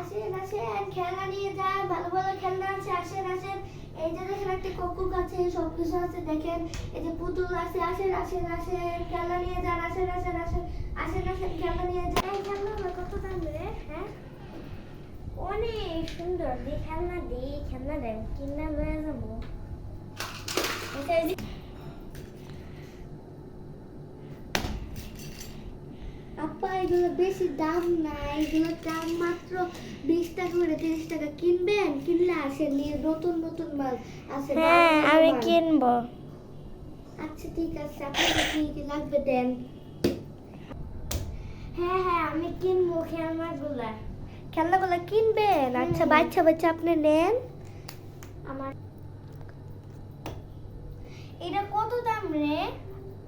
আসেন আসেন, খেলনা নিয়ে যান, ভালো ভালো খেলনা আছে, আসেন আসেন। এই যে দেখেন একটা কুকুর আছে সব কিছু আছে, দেখেন। এই যে পুতুল আছে, আসেন আসেন আসেন। খেলনা নিয়ে যান, আসেন আসেন আসেন। আসেন আসেন, খেলনা নিয়ে যান। এই কত দাম রে? হ্যাঁ? অনেক সুন্দর। দি খেলনা দি খেলনা দেন। কিনা লয়ে যাব এটা এই যে আপা এগুলো বেশি দাম না এগুলোর দাম মাত্র বিশ টাকা করে তিরিশ টাকা। কিনবেন? কিনলে আসে নিয়ে নতুন নতুন মাল আছে হ্যাঁ আমি। কিনবো। আচ্ছা ঠিক আছে আপনাকে কি কি লাগবে দেন। হ্যাঁ হ্যাঁ আমি কিনবো খেলনাগুলো। খেলনাগুলো কিনবেন? আচ্ছা বাচ্চা বাচ্চা আপনি নেন। আমার এটা কত দাম রে?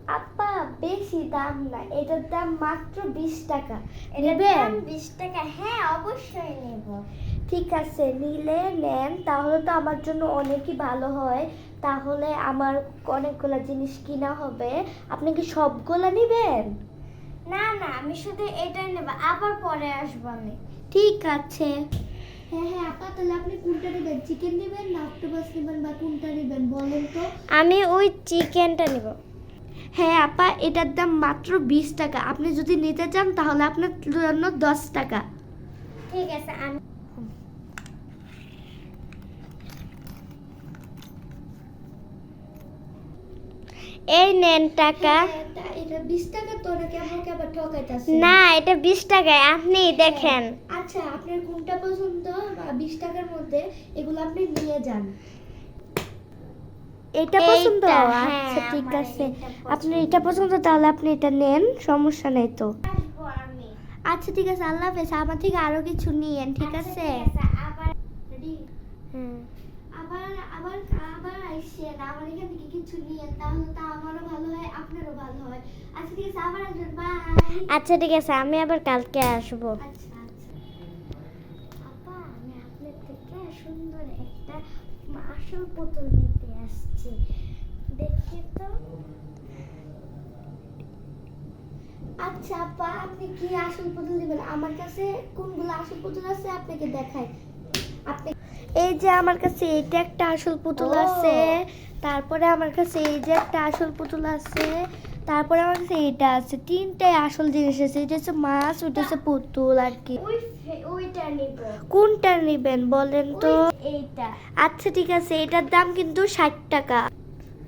আপা বেশি দাম না। এটার দাম মাত্র বিশ টাকা। নেবেন? বিশ টাকা। হ্যাঁ অবশ্যই নেব। ঠিক আছে নিলে নেন। তাহলে তো আমার জন্য অনেকই ভালো হয়। তাহলে আমার অনেকগুলো জিনিস কিনা হবে। আপনি কি সবগুলো নেবেন? না না আমি শুধু এটাই নেব। আবার পরে আসব আমি। ঠিক আছে। হ্যাঁ হ্যাঁ আপা তাহলে আপনি কোনটা নেবেন? চিকেন নেবেন না অক্টোপাস নেবেন বা কোনটা নেবেন বলেন তো। আমি ওই চিকেনটা নেব। হ্যাঁ আপা এটার দাম মাত্র বিশ টাকা। আপনি যদি নিতে চান তাহলে আপনার জন্য দশ টাকা। ঠিক আছে আমি এই নেন টাকা। হ্যাঁ, এটা বিশ টাকা তো নাকি আমাকে আবার ঠকাইতেছে? না এটা বিশ টাকায় আপনি দেখেন। আচ্ছা আপনার কোনটা পছন্দ? বা বিশ টাকার মধ্যে এগুলো আপনি নিয়ে যান। এটা পছন্দ? হ্যাঁ, আচ্ছা ঠিক আছে। আপনি এটা পছন্দ তাহলে আপনি এটা নেন সমস্যা নেই তো। আচ্ছা ঠিক আছে আল্লাহ হাফেজ আমার থেকে আরও কিছু নিয়েন ঠিক আচ্ছা, আছে? আবার হ্যাঁ। আবার আবার আবার আমার এখান থেকে কিছু নিয়ে তাহলে তো আমারও ভালো হয় আপনারও ভালো হয়। আচ্ছা ঠিক আছে আবার আসবেন বাই আচ্ছা ঠিক আছে আমি আবার কালকে আসব। আচ্ছা আচ্ছা। আপা আমি আপনার থেকে সুন্দর একটা আসল পুতুল নিতে আসছি। দেখি তো। আচ্ছা আপা আপনি কি আসল পুতুল দিবেন? আমার কাছে কোনগুলো আসল পুতুল আছে আপনাকে দেখাই। আপনি এই যে আমার কাছে এইটা একটা আসল পুতুল আছে তারপরে আমার কাছে এই যে একটা আসল পুতুল আছে তারপরে আমার কাছে এইটা আছে তিনটাই আসল জিনিস আছে এটা হচ্ছে মাছ ওইটা হচ্ছে পুতুল আর কি। ওইটা নিব কোনটা নেবেন বলেন তো? এইটা। আচ্ছা ঠিক আছে এটার দাম কিন্তু ষাট টাকা।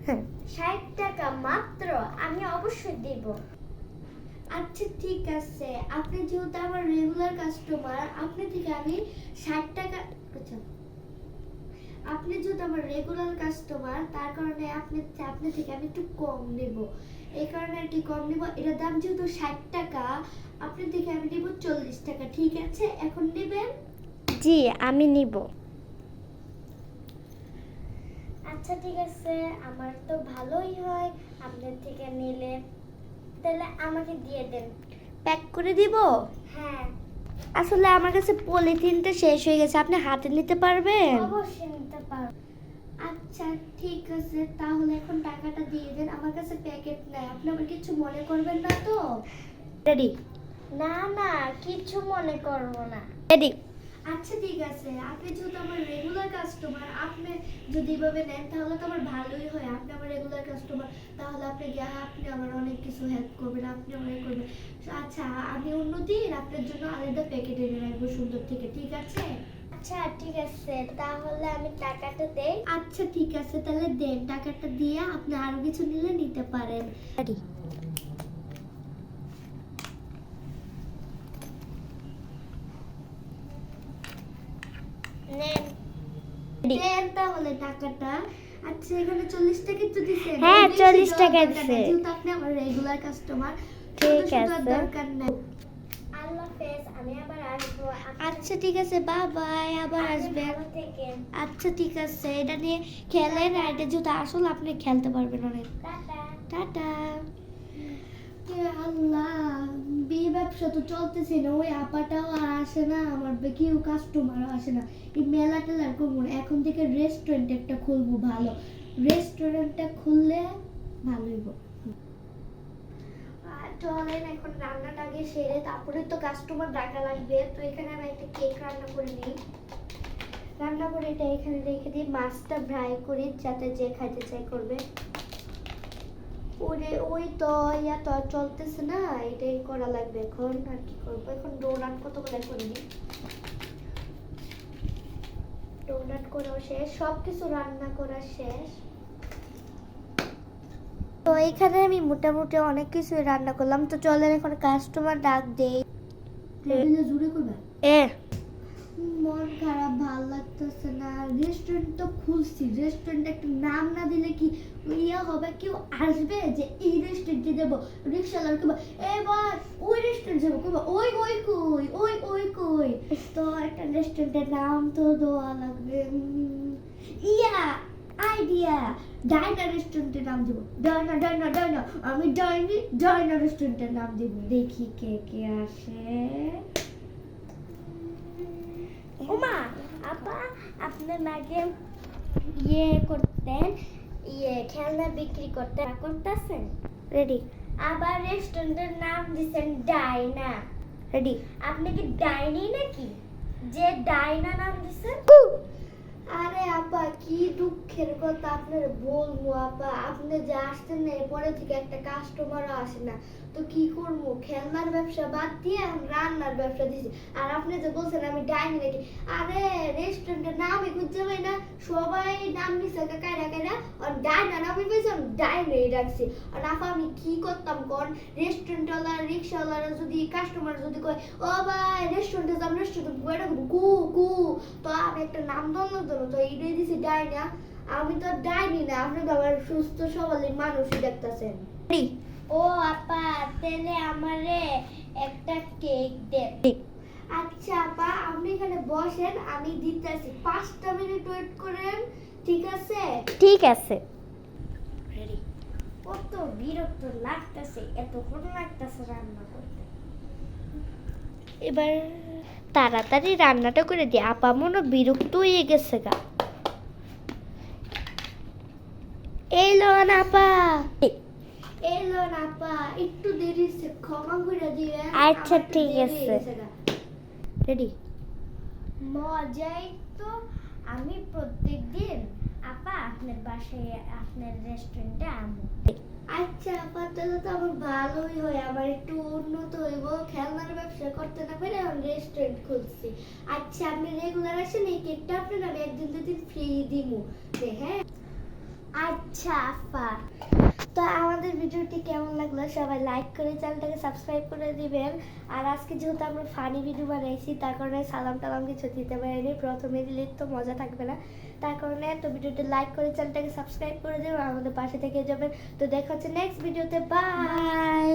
হ্যাঁ ষাট টাকা মাত্র আমি অবশ্যই দেব। আচ্ছা ঠিক আছে আপনি যেহেতু আমার রেগুলার কাস্টমার আপনি থেকে আমি ষাট টাকা আচ্ছা আপনি যেহেতু আমার রেগুলার কাস্টমার তার কারণে আপনি আপনি থেকে আমি একটু কম নেব। এই কারণে আর কি কম নেব। এটার দাম যেহেতু ষাট টাকা আপনি থেকে আমি নেব চল্লিশ টাকা ঠিক আছে? এখন নেবেন? জি আমি নিব। আচ্ছা ঠিক আছে। আমার তো ভালোই হয় আপনার থেকে নিলে। তাহলে আমাকে দিয়ে দেন। প্যাক করে দিব? হ্যাঁ। আসলে আমার কাছে পলিথিনটা শেষ হয়ে গেছে। আপনি হাতে নিতে পারবেন? অবশ্যই নিতে আচ্ছা ঠিক আছে। তাহলে এখন টাকাটা দিয়ে দেন। আমার কাছে প্যাকেট নাই। আপনি আমার কিছু মনে করবেন না তো? রেডি না না কিছু মনে করব না। রেডি আচ্ছা ঠিক আছে। আপনি যেহেতু আমার রেগুলার কাস্টমার আপনি যদি এভাবে নেন তাহলে তো আমার ভালোই হয়। আপনি আমার রেগুলার কাস্টমার তাহলে আপনি গিয়ে আপনি আমার অনেক কিছু হেল্প করবেন আপনি অনেক করবেন। আচ্ছা আমি অন্য দিন আপনার জন্য আলাদা প্যাকেট এনে রাখব সুন্দর থেকে ঠিক আছে? আচ্ছা ঠিক আছে। তাহলে আমি টাকাটা দেই। আচ্ছা ঠিক আছে। তাহলে দেন টাকাটা দিয়ে আপনি আরও কিছু নিলে নিতে পারেন রেডি নেন Ready? দেন তাহলে টাকাটা। আচ্ছা এখানে চল্লিশ টাকা তো দিছেন হ্যাঁ, 40 টাকা দিছে। নাই, যেহেতু আপনি আমার রেগুলার কাস্টমার ঠিক আছে। দরকার নাই। আচ্ছা ঠিক আছে বাই বাই আবার আসবেন। থেকে আচ্ছা ঠিক আছে এটা নিয়ে খেলেন আর এটা যেহেতু আসল আপনি খেলতে পারবেন অনেক। টাটা। আল্লাহ? বিয়ে ব্যবসা তো চলতেছে না, ওই আপাটাও আর আসে না, আমার কেউ কাস্টমারও আসে না। এই মেলা টেলার করব এখন থেকে রেস্টুরেন্ট একটা খুলবো ভালো। রেস্টুরেন্টটা খুললে চলেন, এখন সেরে তারপরে তো কাস্টমার ডাকা লাগবে। তো এখানে আমি একটা কেক রান্না করে নিই। রান্না করে এটা এখানে রেখে দিই মাছটা ফ্রাই করি যাতে যে খাইতে চাই করবে। ওরে ওই তো ইয়া তো আর চলতেছে না এটাই করা লাগবে এখন আর কি করব? এখন ডোনাট কত করে করে ডোনাট করাও শেষ সব কিছু রান্না করা শেষ। তো এখানে আমি মোটামুটি অনেক কিছু রান্না করলাম তো চলেন এখন কাস্টমার ডাক দেই। জুড়ে করবে এ। মন খারাপ, ভালো লাগতেছে না। রেস্টুরেন্ট তো খুলছি। রেস্টুরেন্ট একটা নাম না দিলে কি ইয়া হবে? কেউ আসবে যে এই রেস্টুরেন্টে যাব রিক্সাওয়ালার কেবো এবার ওই রেস্টুরেন্ট যাব। কেবো ওই ওই কই, ওই ওই কই? তো একটা রেস্টুরেন্টের নাম তো দেওয়া লাগবে। ইয়া আইডিয়া ডাইনা রেস্টুরেন্টের নাম দিব। ডাইনা ডাইনা ডাইনা আমি ডাইনি ডাইনা রেস্টুরেন্টের নাম দিব। দেখি কে কে আসে। ওমা আপা আপনার মাঝে ইয়ে করতেন ইয়ে খেলনা বিক্রি করতেন করতেছেন? রেডি আবার রেস্টুরেন্টের নাম দিচ্ছেন ডাইনা। রেডি আপনি কি ডাইনি নাকি? যে ডাইনা নাম দিছেন? আরে আপা, কি দুঃখের কথা আপনার বলব আপা। আপনি যে আসতেন না, এরপরে থেকে একটা কাস্টমারও আসে না। তো কি করব? খেলনার ব্যবসা বাদ দিয়ে এখন রান্নার ব্যবসা দিয়েছি আর আপনি যে বলছেন আমি ডাইনি নাকি? আরে রেস্টুরেন্টের নামই খুঁজে পাই না। সবাই নাম নিছে কায়রা কায়রা। আর ডাইনা নামই পেয়েছি, আমি ডাইনি ডাকছি। আর আপা, আমি কি করতাম কোন? রেস্টুরেন্টওয়ালা রিক্সাওয়ালারা যদি কাস্টমার যদি কয়, ও ভাই রেস্টুরেন্টে যাম রেস্টুরেন্ট কু কু। তো আমি একটা নাম দল দেবো তো এইটাই দিছি ডাইনা আমি তো ডাইনি না আপনি তো আবার সুস্থ সবল মানুষই দেখতেছেন। ও আপা তাহলে আমারে একটা কেক দেন। আচ্ছা আপা আপনি এখানে বসেন আমি দিতেছি। পাঁচটা মিনিট ওয়েট করেন ঠিক আছে? ঠিক আছে। রেডি কত বিরক্ত লাগতেছে এতক্ষণ লাগতেছে রান্না করতে। এবার তাড়াতাড়ি রান্নাটা করে দিই আপা মনে বিরক্ত হয়ে গেছে গা। এই লোন আপা। এলো আপা একটু দেরি হচ্ছে ক্ষমা করে দিবেন আচ্ছা, ঠিক আছে। রেডি? মজাই তো। আমি প্রত্যেক দিন আপা আপনার বাসায় আপনার রেস্টুরেন্টে আমু। আচ্ছা আপা তাহলে তো আমার ভালোই হয়। আমার একটু উন্নত হইব খেলনার ব্যবসা করতে না পারে এখন রেস্টুরেন্ট খুলছি আচ্ছা আপনি রেগুলার আসেন এই কেকটা আপনার আমি একদিন দুদিন ফ্রি যে, হ্যাঁ। আচ্ছা আপা তো আমাদের ভিডিওটি কেমন লাগল? সবাই লাইক করে চ্যানেলটাকে সাবস্ক্রাইব করে দিবেন। আর আজকে যেহেতু আমরা ফানি ভিডিও বানাইছি তার কারণে সালাম টালাম কিছু দিতে পারিনি। প্রথমে দিলে তো মজা থাকবে না। তার কারণে তো ভিডিওটি লাইক করে চ্যানেলটাকে সাবস্ক্রাইব করে দেবেন আমাদের পাশে থেকে যাবেন। তো দেখা হচ্ছে নেক্সট ভিডিওতে বাই